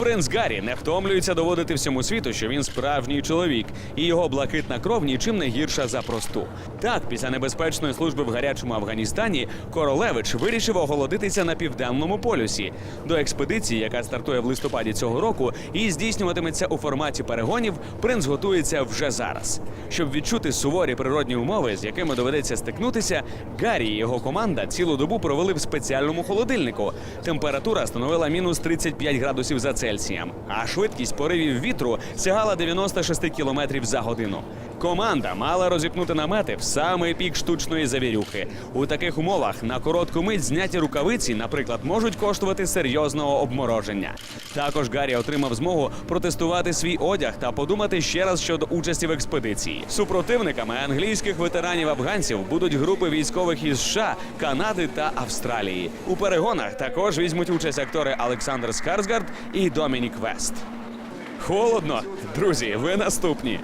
Принц Гаррі не втомлюється доводити всьому світу, що він справжній чоловік, і його блакитна кров нічим не гірша за просту. Так, після небезпечної служби в гарячому Афганістані королевич вирішив оголодитися на південному полюсі. До експедиції, яка стартує в листопаді цього року і здійснюватиметься у форматі перегонів, принц готується вже зараз. Щоб відчути суворі природні умови, з якими доведеться стикнутися, Гаррі і його команда цілу добу провели в спеціальному холодильнику. Температура становила мінус 35 градусів за Цельсієм, а швидкість поривів вітру сягала 96 кілометрів за годину. Команда мала розіпнути намети в самий пік штучної завірюхи. У таких умовах на коротку мить зняті рукавиці, наприклад, можуть коштувати серйозного обмороження. Також Гаррі отримав змогу протестувати свій одяг та подумати ще раз щодо участі в експедиції. Супротивниками англійських ветеранів афганців будуть групи військових із США, Канади та Австралії. У перегонах також візьмуть участь актори Олександр Скарсгард і Домінік Вест. Холодно, друзі, ви наступні.